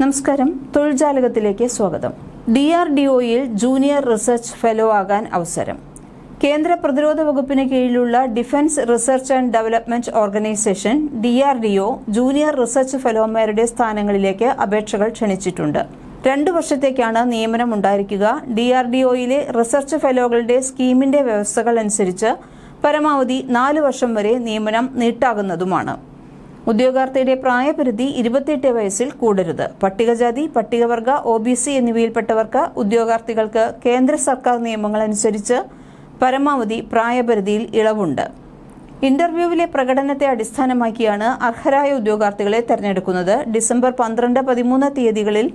നമസ്കാരം. തൊഴിൽജാലകത്തിലേക്ക് സ്വാഗതം. ഡി ആർ ഡി ഒയിൽ ജൂനിയർ റിസർച്ച് ഫെലോ ആകാൻ അവസരം. കേന്ദ്ര പ്രതിരോധ വകുപ്പിന് കീഴിലുള്ള defence research and development organisation D R D O junior research ഫെലോമാരുടെ സ്ഥാനങ്ങളിലേക്ക് അപേക്ഷകൾ ക്ഷണിച്ചിട്ടുണ്ട്. രണ്ടു വർഷത്തേക്കാണ് നിയമനം ഉണ്ടായിരിക്കുക. ഡി ആർ ഡി ഒയിലെ റിസർച്ച് ഫെലോകളുടെ സ്കീമിന്റെ വ്യവസ്ഥകൾ അനുസരിച്ച് പരമാവധി നാല് വർഷം വരെ നിയമനം നീട്ടാകുന്നതുമാണ്. ഉദ്യോഗാർത്ഥിയുടെ പ്രായപരിധി ഇരുപത്തിയെട്ട് വയസ്സിൽ കൂടരുത്. പട്ടികജാതി പട്ടികവർഗ ഒ ബി സി എന്നിവയിൽപ്പെട്ടവർക്ക് ഉദ്യോഗാർത്ഥികൾക്ക് കേന്ദ്ര സർക്കാർ നിയമങ്ങൾ അനുസരിച്ച് പരമാവധി പ്രായപരിധിയിൽ ഇളവുണ്ട്. ഇന്റർവ്യൂവിലെ പ്രകടനത്തെ അടിസ്ഥാനമാക്കിയാണ് അർഹരായ ഉദ്യോഗാർത്ഥികളെ തെരഞ്ഞെടുക്കുന്നത്. ഡിസംബർ പന്ത്രണ്ട് പതിമൂന്ന് തീയതികളിൽ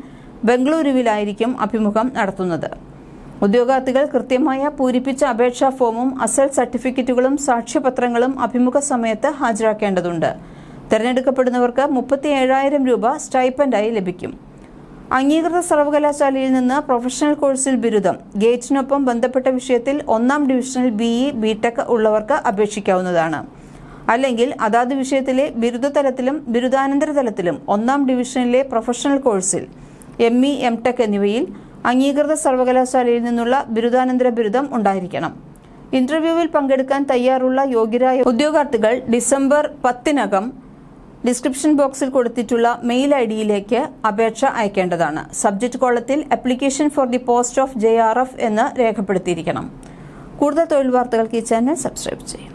ബംഗളൂരുവിലായിരിക്കും അഭിമുഖം നടത്തുന്നത്. ഉദ്യോഗാർത്ഥികൾ കൃത്യമായ പൂരിപ്പിച്ച അപേക്ഷാ ഫോമും അസൽ സർട്ടിഫിക്കറ്റുകളും സാക്ഷ്യപത്രങ്ങളും അഭിമുഖ സമയത്ത് ഹാജരാക്കേണ്ടതുണ്ട്. തെരഞ്ഞെടുക്കപ്പെടുന്നവർക്ക് മുപ്പത്തി ഏഴായിരം രൂപ സ്റ്റൈപ്പൻഡായി ലഭിക്കും. അംഗീകൃത സർവകലാശാലയിൽ നിന്ന് പ്രൊഫഷണൽ കോഴ്സിൽ ബിരുദം. ഗേറ്റിനൊപ്പം ബന്ധപ്പെട്ട വിഷയത്തിൽ ഒന്നാം ഡിവിഷനിൽ ബി ഇ ബി ടെക് ഉള്ളവർക്ക് അപേക്ഷിക്കാവുന്നതാണ്. അല്ലെങ്കിൽ അതാത് വിഷയത്തിലെ ബിരുദ തലത്തിലും ബിരുദാനന്തര തലത്തിലും ഒന്നാം ഡിവിഷനിലെ പ്രൊഫഷണൽ കോഴ്സിൽ എം ഇ എം ടെക് എന്നിവയിൽ അംഗീകൃത സർവകലാശാലയിൽ നിന്നുള്ള ബിരുദാനന്തര ബിരുദം ഉണ്ടായിരിക്കണം. ഇന്റർവ്യൂവിൽ പങ്കെടുക്കാൻ തയ്യാറുള്ള യോഗ്യരായ ഉദ്യോഗാർത്ഥികൾ ഡിസംബർ പത്തിനകം ഡിസ്ക്രിപ്ഷൻ ബോക്സിൽ കൊടുത്തിട്ടുള്ള മെയിൽ ഐ ഡിയിലേക്ക് അപേക്ഷ അയക്കേണ്ടതാണ്. സബ്ജക്ട് കോളത്തിൽ application for the post of J എന്ന് രേഖപ്പെടുത്തിയിരിക്കണം. കൂടുതൽ തൊഴിൽ വാർത്തകൾക്ക് ഈ ചാനൽ സബ്സ്ക്രൈബ് ചെയ്യും